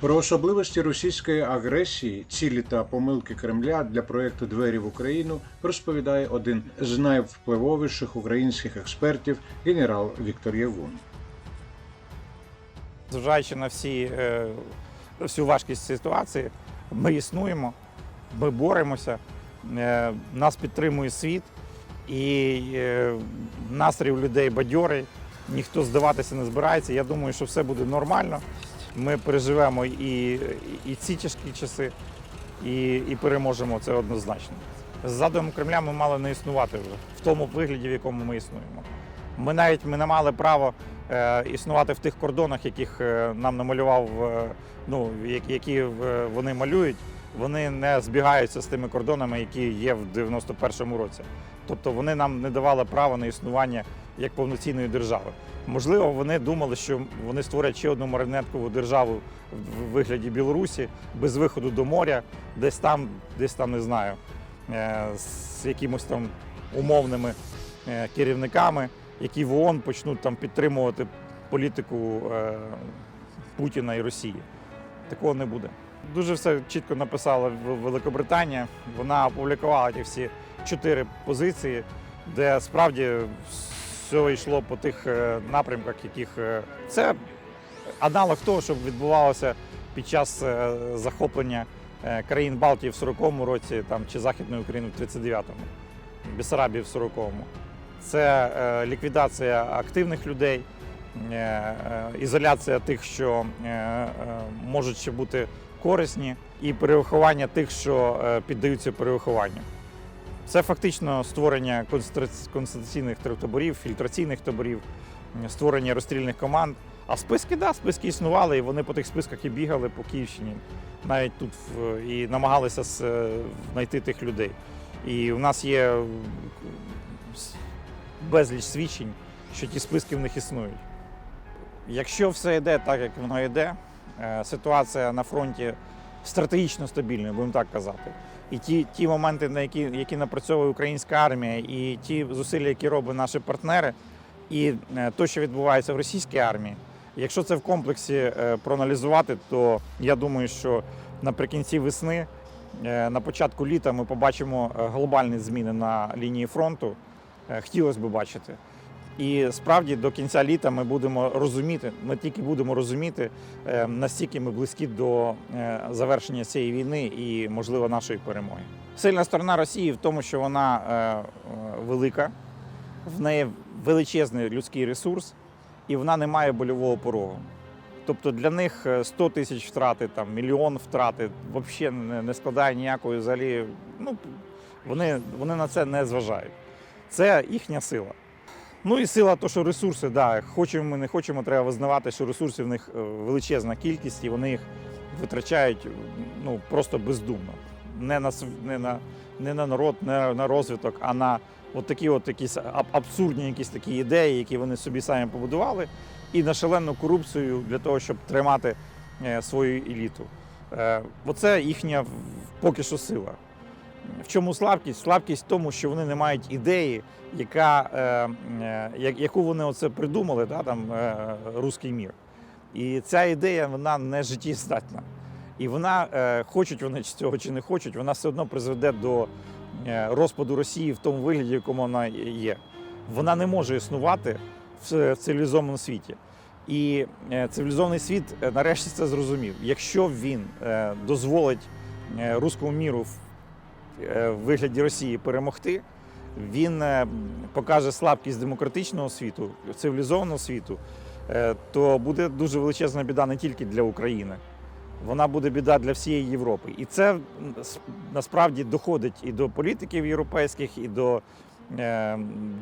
Про особливості російської агресії, цілі та помилки Кремля для проекту Двері в Україну розповідає один з найвпливовіших українських експертів генерал Віктор Євун. Зважаючи на всі, е, всю важкість ситуації, ми існуємо, ми боремося, е, нас підтримує світ, і е, настрій у людей бадьорий, ніхто здаватися не збирається. Я думаю, що все буде нормально. Ми переживемо і, і ці тяжкі часи, і, і переможемо це однозначно. З задумом Кремля ми мали не існувати вже в тому вигляді, в якому ми існуємо. Ми навіть ми не мали права е, існувати в тих кордонах, яких е, нам намалював, е, ну, які, які е, вони малюють. Вони не збігаються з тими кордонами, які є в 91-му році. Тобто вони нам не давали права на існування як повноцінної держави. Можливо, вони думали, що вони створять ще одну маріонеткову державу в вигляді Білорусі без виходу до моря, десь там, десь там не знаю, е, з якимось там умовними е, керівниками, які в ООН почнуть там підтримувати політику е, Путіна і Росії. Такого не буде. Дуже все чітко написала В- Великобританія. Вона опублікувала ті всі чотири позиції, де справді все йшло по тих е, напрямках, яких е, це аналог того, що відбувалося під час е, захоплення країн Балтії в 40-му році там, чи Західної України в 39-му, Бесарабії в 40-му. Це ліквідація активних людей, ізоляція тих, що можуть ще бути корисні, і перевиховання тих, що е, піддаються перевихованню. Це фактично створення концентраційних таборів, фільтраційних таборів, створення розстрільних команд. А списки, да, списки існували, і вони по тих списках і бігали по Київщині, навіть тут і намагалися е, знайти тих людей. І у нас є безліч свідчень, що ті списки в них існують. Якщо все йде так, як воно йде, ситуація на фронті стратегічно стабільна, будемо так казати. І ті, ті моменти, на які, які напрацьовує українська армія, і ті зусилля, які роблять наші партнери, і е, те, що відбувається в російській армії, якщо це в комплексі е, проаналізувати, то я думаю, що наприкінці весни, е, на початку літа, ми побачимо е, глобальні зміни на лінії фронту. Е, Хотілося б бачити. І справді до кінця літа ми будемо розуміти, ми тільки будемо розуміти, е, настільки ми близькі до е, завершення цієї війни і, можливо, нашої перемоги. Сильна сторона Росії в тому, що вона е, велика, в неї величезний людський ресурс, і вона не має больового порогу. Тобто для них е, 100 тисяч втрати, там, мільйон втрати взагалі не складає ніякої взагалі. Ну, вони, вони на це не зважають. Це їхня сила. Ну і сила, то, що ресурси, да, хочемо ми не хочемо, треба визнавати, що ресурсів в них е, величезна кількість, і вони їх витрачають ну, просто бездумно. Не на, не на, не на народ, не на розвиток, а на от такі от якісь аб- абсурдні якісь такі ідеї, які вони собі самі побудували, і на шалену корупцію для того, щоб тримати е, свою еліту. Е, Оце їхня поки що сила. В чому слабкість? Слабкість в тому, що вони не мають ідеї, яка, е, е, яку вони оце придумали, да, там, е, руський мір. І ця ідея вона не життєздатна. І вона, е, хочуть вони цього чи не хочуть, вона все одно призведе до е, розпаду Росії в тому вигляді, в якому вона є. Вона не може існувати в в цивілізованому світі. І е, цивілізований світ е, нарешті це зрозумів. Якщо він е, дозволить е, руському міру в е, вигляді Росії перемогти, він е, покаже слабкість демократичного світу, цивілізованого світу, е, то буде дуже величезна біда не тільки для України. Вона буде біда для всієї Європи. І це насправді доходить і до політиків європейських, і до,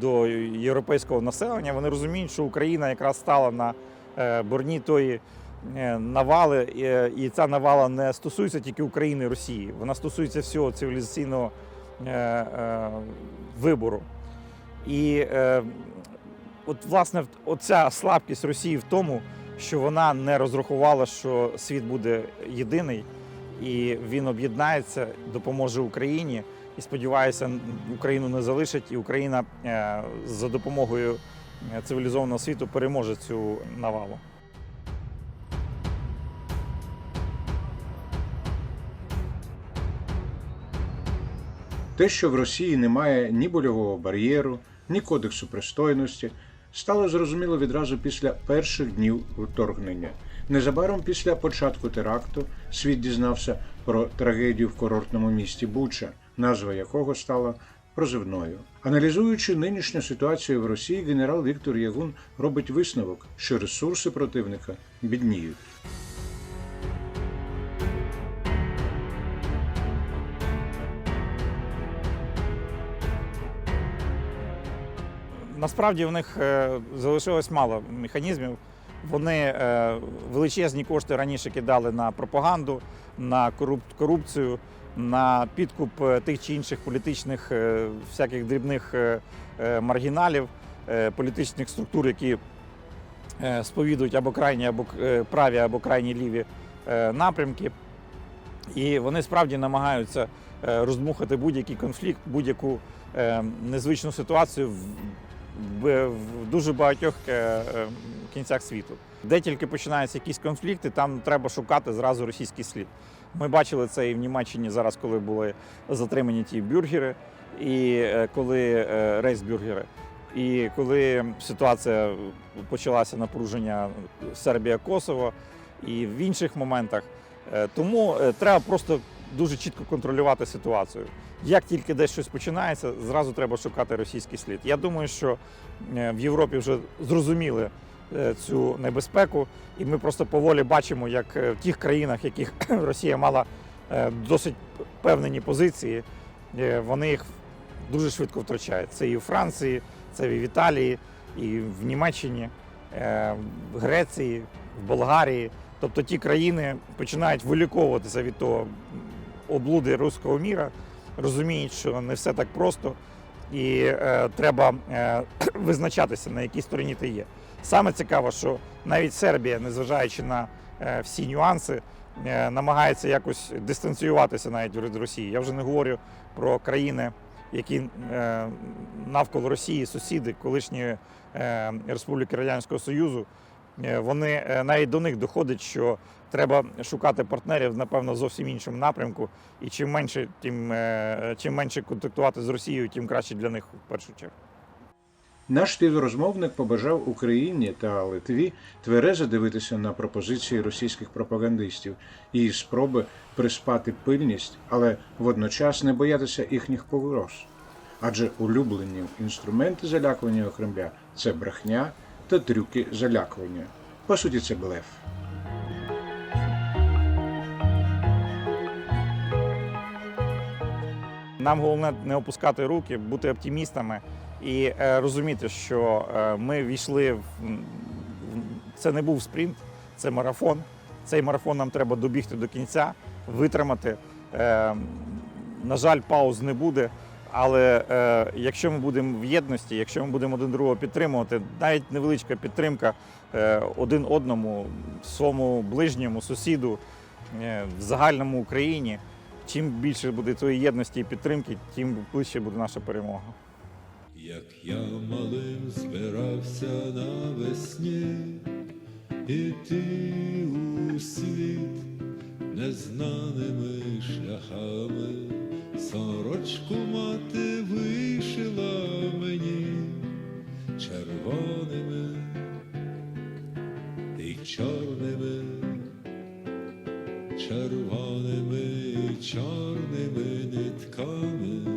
до європейського населення. Вони розуміють, що Україна якраз стала на борні тої навали, е, і ця навала не стосується тільки України і Росії, вона стосується всього цивілізаційного е, е, вибору. І от, власне, оця слабкість Росії в тому, що вона не розрахувала, що світ буде єдиний, і він об'єднається, допоможе Україні. І сподіваюся, Україну не залишить, і Україна за допомогою цивілізованого світу переможе цю навалу. Те, що в Росії немає ні больового бар'єру, ні кодексу пристойності, стало зрозуміло відразу після перших днів вторгнення. Незабаром після початку теракту світ дізнався про трагедію в курортному місті Буча, назва якого стала прозивною. Аналізуючи нинішню ситуацію в Росії, генерал Віктор Ягун робить висновок, що ресурси противника бідніють. Насправді в них е, залишилось мало механізмів. Вони е, величезні кошти раніше кидали на пропаганду, на корупцію, на підкуп е, тих чи інших політичних всяких дрібних маргіналів, політичних структур, які сповідують або крайні, або праві, або крайні ліві напрямки. І вони справді намагаються роздмухати будь-який конфлікт, будь-яку незвичну ситуацію в, дуже багатьох е, е, кінцях світу. Де тільки починаються якісь конфлікти, там треба шукати зразу російський слід. Ми бачили це і в Німеччині зараз, коли були затримані ті бюргери, і е, коли рейсбюргери. І коли ситуація почалася напруження Сербія-Коsovo і в інших моментах. Тому треба просто дуже чітко контролювати ситуацію. Як тільки десь щось починається, зразу треба шукати російський слід. Я думаю, що е, в Європі вже зрозуміли е, цю небезпеку, і ми просто поволі бачимо, як е, в тих країнах, в яких Росія мала досить певнені позиції, вони їх дуже швидко втрачають. Це і в Франції, це і в Італії, і в Німеччині, в Греції, в Болгарії. Тобто ті країни починають виліковуватися від того облуди руського міра, розуміють, що не все так просто, і е, треба е, визначатися, на якій стороні ти є. Саме цікаво, що навіть Сербія, незважаючи на е, всі нюанси, е, намагається якось дистанціюватися навіть від Росії. Я вже не говорю про країни, які е, навколо Росії, сусіди, колишні е, республіки Радянського Союзу. Е, Вони е, навіть до них доходить, що треба шукати партнерів, напевно, зовсім іншому напрямку. І чим менше, тим е, чим менше контактувати з Росією, тим краще для них в першу чергу. Наш співрозмовник побажав Україні та Литві тверезо дивитися на пропозиції російських пропагандистів і спроби приспати пильність, але водночас не боятися їхніх погроз. Адже улюблені інструменти залякування Кремля це брехня та трюки залякування. По суті, це блеф. Нам головне не опускати руки, бути оптимістами і е, розуміти, що е, ми війшли в це не був спринт, це марафон. Цей марафон нам треба добігти до кінця, витримати. Е, на жаль, пауз не буде. Але е, якщо ми будемо в єдності, якщо ми будемо один другого підтримувати, навіть невеличка підтримка е, один одному, своєму ближньому, сусіду, е, в загальному Україні, чим більше буде тої єдності і підтримки, тим ближче буде наша перемога. Як я малим збирався навесні, іти у світ незнаними шляхами, сорочку мати вишила мені червоними і чорними, червоними і чорними нитками. Мене